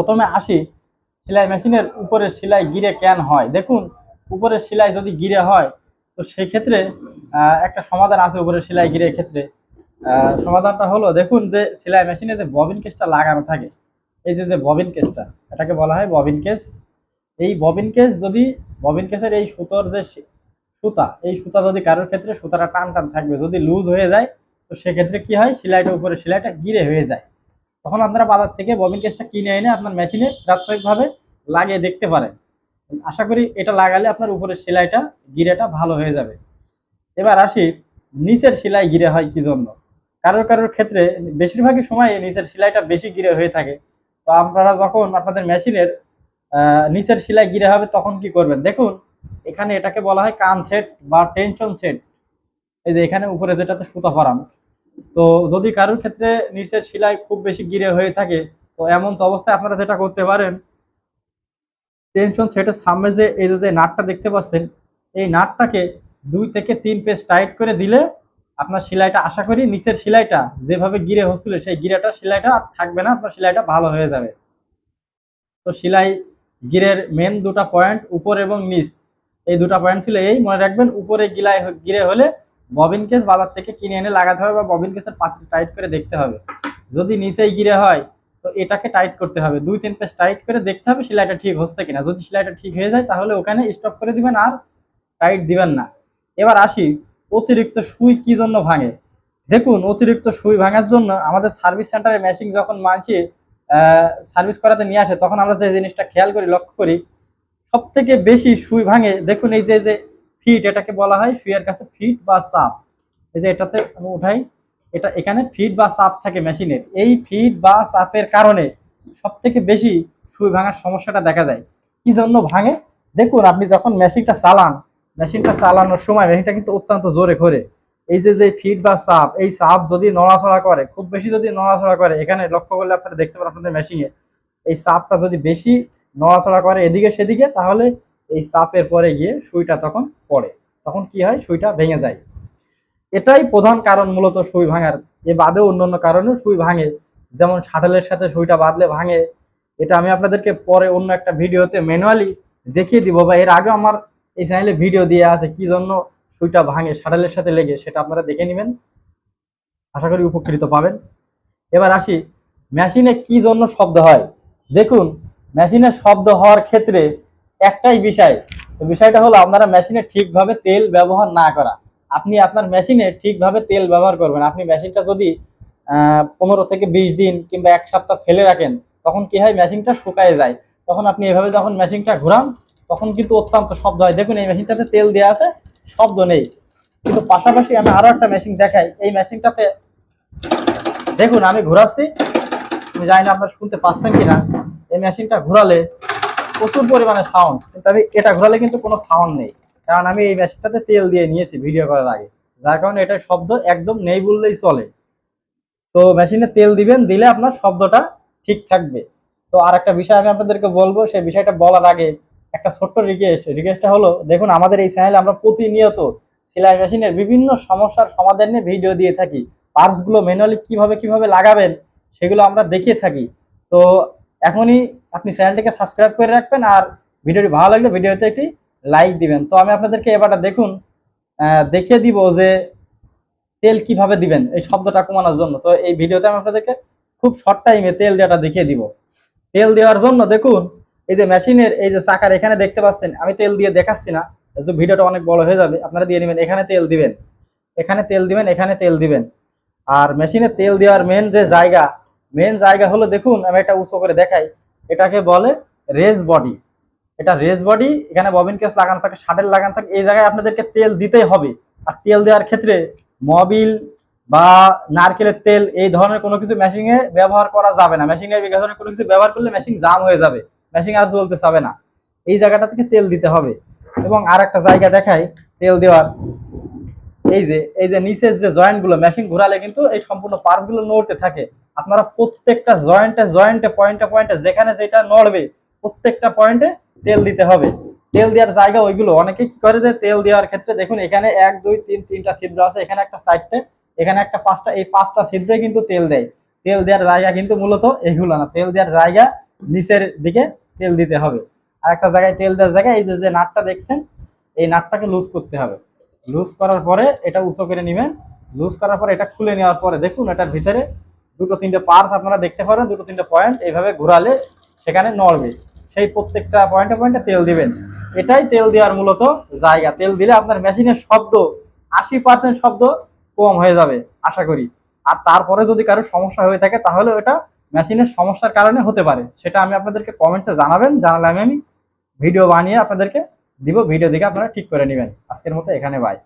প্রথমে আসি, সেলাই মেশিনের উপরে সেলাই গিরে কেন হয়? দেখুন উপরের সেলাই যদি গিরে হয়, তো সেক্ষেত্রে একটা সমাধান আছে উপরে সেলাই গিরে ক্ষেত্রে। সমাধানটা হলো, দেখুন যে সেলাই মেশিনে যে ববিন কেসটা লাগানো থাকে, এই যে যে ববিন কেসটা, এটাকে বলা হয় ববিন কেস। এই ববিন কেস যদি, ববিন কেসের এই সুতোর যে সুতা, এই সুতা যদি কারোর ক্ষেত্রে সুতাটা টান টান থাকবে, যদি লুজ হয়ে যায়, তো সেক্ষেত্রে কি হয়? সেলাইটা উপরে, সেলাইটা গিরে হয়ে যায়। তখন আপনারা বাজার থেকে ববিন কেসটা কিনে এনে আপনার মেশিনে প্রাথমিকভাবে লাগিয়ে দেখতে পারেন। আশা করি এটা লাগালে আপনার উপরের সেলাইটা, গিরেটা ভালো হয়ে যাবে। এবার আসি, নিচের সেলাই গিরে হয় কি জন্য? কারোর কারোর ক্ষেত্রে বেশিরভাগই সময় নিচের সেলাইটা বেশি গিরে হয়ে থাকে। তো আপনারা যখন আপনাদের মেশিনের নিচের সেলাই গিরে হবে তখন কি করবেন? দেখুন, এখানে এটাকে বলা হয় কান সেট বা টেনশন সেট। এই যে এখানে উপরে যেটাতে সুতা পরানো তো যদি কারোর ক্ষেত্রে নিচের সেলাই খুব বেশি গিরে হয়ে থাকে, তো এমন তো অবস্থায় আপনারা যেটা করতে পারেন টেনশন সেটের সামনে যে এই যে নাটটা দেখতে পাচ্ছেন, এই নাটটাকে দুই থেকে তিন পেজ টাইট করে দিলে আপনার সেলাইটা আশা করি নিচের সেলাইটা যেভাবে গিরে হচ্ছিল, সেই গিরেটা সেলাইটা আর থাকবে না, আপনার সেলাইটা ভালো হয়ে যাবে। তো সেলাই গিরের মেন দুটা পয়েন্ট উপর এবং নিচ, এই দুটা পয়েন্ট ছিল এই, মনে রাখবেন উপরে গিলাই গিরে হলে ববিন কেস বাজার থেকে কিনে এনে লাগাতে হবে বা ববিন কেসের পাত্রে টাইট করে দেখতে হবে। যদি নিচেই গিরে হয়, তো এটাকে টাইট করতে হবে। দুই তিন পেজ টাইট করে দেখতে হবে সেলাইটা ঠিক হচ্ছে কিনা। যদি সেলাইটা ঠিক হয়ে যায়, তাহলে ওখানে স্টপ করে দিবেন আর টাইট দিবেন না। এবার আসি, অতিরিক্ত সুই কি জন্য ভাঙে? দেখুন, অতিরিক্ত সুই ভাঙার জন্য আমাদের সার্ভিস সেন্টারে মেশিন যখন মানছি সার্ভিস করাতে নিয়ে আসে, তখন আমরা যে জিনিসটা খেয়াল করি, লক্ষ্য করি সব থেকে বেশি সুই ভাঙে, দেখুন এই যে যে ফিট, এটাকে বলা হয় সুইয়ের কাছে ফিট বা চাপ এই যে এটাতে আমি উঠাই, এটা এখানে ফিট বা চাপ থাকে মেশিনের। এই ফিট বা চাপের কারণে সব থেকে বেশি সুই ভাঙার সমস্যাটা দেখা যায়। কি জন্য ভাঙে? দেখুন, আপনি যখন মেশিনটা চালান, মেশিনটা চালানোর সময় মেশিনটা কিন্তু অত্যন্ত জোরে করে এই যে যে ফিট বা চাপ এই চাপ যদি নড়াচড়া করে, খুব বেশি যদি নড়াচড়া করে, এখানে লক্ষ্য করলে আপনারা দেখতে পারেন আপনাদের মেশিনে, এই চাপটা যদি বেশি নড়াচড়া করে এদিকে সেদিকে, তাহলে এই চাপের পরে গিয়ে সুইটা তখন পড়ে। তখন কি হয়? সুইটা ভেঙে যায়। এটাই প্রধান কারণ মূলত সুই ভাঙার। এ বাদেও অন্যান্য কারণেও সুই ভাঙে। যেমন শাটেলের সাথে সুইটা বাঁধলে ভাঙে। এটা আমি আপনাদেরকে পরে অন্য একটা ভিডিওতে ম্যানুয়ালি দেখিয়ে দিব বা এর আগে আমার এই চ্যানেলে ভিডিও দিয়ে আছে কি জন্য সুইটা ভাঙে, শাটেলের সাথে লেগে, সেটা আপনারা দেখে নেবেন। আশা করি উপকৃত পাবেন। এবার আসি মেশিনে কি জন্য শব্দ হয়? দেখুন মেশিনে শব্দ হওয়ার ক্ষেত্রে একটাই বিষয়। তো বিষয়টা হলো আপনারা মেশিনে ঠিকভাবে তেল ব্যবহার না করা। আপনি আপনার মেশিনে ঠিকভাবে তেল ব্যবহার করবেন। আপনি মেশিনটা যদি পনেরো থেকে বিশ দিন কিংবা এক সপ্তাহ ফেলে রাখেন, তখন কি হয়? মেশিনটা শুকায় যায়। তখন আপনি এভাবে যখন মেশিনটা ঘোরান, তখন কিন্তু অত্যন্ত শব্দ হয়। দেখুন, এই মেশিনটাতে তেল দেওয়া আছে, শব্দ নেই। কিন্তু পাশাপাশি আমি আরও একটা মেশিন দেখাই। এই মেশিনটাতে, দেখুন, আমি ঘোরাচ্ছি। আমি জানি না আপনারা শুনতে পাচ্ছেন কিনা। এই মেশিনটা ঘোরালে প্রচুর পরিমাণে সাউন্ড কিন্তু আমি এটা ঘোরালে কিন্তু কোনো সাউন্ড নেই। কারণ আমি এই মেশিনটাতে তেল দিয়ে নিয়েছি ভিডিও করার আগে। যার কারণে এটা শব্দ একদম নেই বললেই চলে। তো মেশিনে তেল দিবেন, দিলে আপনার শব্দটা ঠিক থাকবে। তো আর একটা বিষয় আমি আপনাদেরকে বলব, সেই বিষয়টা বলার আগে একটা ছোট্ট রিকোয়েস্ট রিকোয়েস্টটা হলো, দেখুন, আমাদের এই চ্যানেলে আমরা প্রতিনিয়ত সেলাই মেশিনের বিভিন্ন সমস্যার সমাধান নিয়ে ভিডিও দিয়ে থাকি। পার্টসগুলো ম্যানুয়ালি কীভাবে কীভাবে লাগাবেন, সেগুলো আমরা দেখিয়ে থাকি। তো এখনই আপনি চ্যানেলটিকে সাবস্ক্রাইব করে রাখবেন আর ভিডিওটি ভালো লাগলে ভিডিওতে একটি লাইক দিবেন। তো আমি আপনাদেরকে এবারটা দেখুন দেখিয়ে দিব যে তেল কীভাবে দিবেন, এই শব্দটা কমানোর জন্য। তো এই ভিডিওতে আমি আপনাদেরকে খুব শর্ট টাইমে তেল দেওয়াটা দেখিয়ে দিব। তেল দেওয়ার জন্য দেখুন, এই যে মেশিনের এই যে চাকার এখানে দেখতে পাচ্ছেন, আমি তেল দিয়ে দেখাচ্ছি না যেহেতু ভিডিওটা অনেক বড় হয়ে যাবে। আপনারা দিয়ে নেবেন, এখানে তেল দিবেন। এখানে তেল দিবেন, এখানে তেল দিবেন। আর মেশিনে তেল দেওয়ার মেন যে জায়গা মেন জায়গা হলো দেখুন, আমি এটা উঁচু করে দেখাই। এটাকে বলে রেজ বডি এটা রেজ বডি এখানে ববিন কেস লাগানো থাকে শাটেল লাগানো থাকে, এই জায়গায় আপনাদেরকে তেল দিতেই হবে। আর তেল দেওয়ার ক্ষেত্রে মবিল বা নারকেলের তেল, এই ধরনের কোনো কিছু মেশিনে ব্যবহার করা যাবে না। মেশিনে এই ধরনের কোনো কিছু ব্যবহার করলে মেশিন জাম হয়ে যাবে। মেশিন আর চলতে চাবে না। এই জায়গাটা থেকে তেল দিতে হবে। এবং আর একটা জায়গা দেখাই, তেল দেওয়ার। এই যে এই যে নিচের যে জয়েন্টগুলো মেশিন ঘোরালে কিন্তু এই সম্পূর্ণ পার্টগুলো নড়তে থাকে। আপনারা প্রত্যেকটা জয়েন্টে জয়েন্টে পয়েন্টে পয়েন্টে যেখানে যেটা নড়বে, প্রত্যেকটা পয়েন্টে তেল দিতে হবে। তেল দেওয়ার জায়গা ওইগুলো। অনেকে কি করে যে, তেল দেওয়ার ক্ষেত্রে দেখুন, এখানে এক, দুই, তিন, তিনটা ছিদ্র আছে, এখানে একটা সাইডটে এখানে একটা পাঁচটা, এই পাঁচটা ছিদ্রে কিন্তু তেল দেয়। তেল দেওয়ার জায়গা কিন্তু মূলত এগুলো না। তেল দেওয়ার জায়গা নিচের দিকে তেল দিতে হবে। আর একটা জায়গায় তেল দেওয়ার জায়গায় এই যে নাটটা দেখছেন, এই নাটটাকে লুজ করতে হবে। লুজ করার পরে এটা উঁচু করে নেবেন। লুজ করার পরে এটা খুলে নেওয়ার পরে দেখুন, এটার ভিতরে দুটো তিনটে পার্স আপনারা দেখতে পারেন, দুটো তিনটে পয়েন্ট এইভাবে ঘোরালে সেখানে নড়বে। সেই প্রত্যেকটা পয়েন্টে পয়েন্টে তেল দিবেন। এটাই তেল দেওয়ার মূলত জায়গা। তেল দিলে আপনার মেশিনের শব্দ, আশি পার্সেন্ট শব্দ কম হয়ে যাবে, আশা করি। আর তারপরে যদি কারও সমস্যা হয়ে থাকে, তাহলে ওটা মেশিনের সমস্যার কারণে হতে পারে। সেটা আমি আপনাদেরকে কমেন্টসে জানাবেন, জানালে আমি আমি ভিডিও বানিয়ে আপনাদেরকে দিব ভিডিও দেখে আপনারা ঠিক করে নেবেন। আজকের মতো এখানে বাই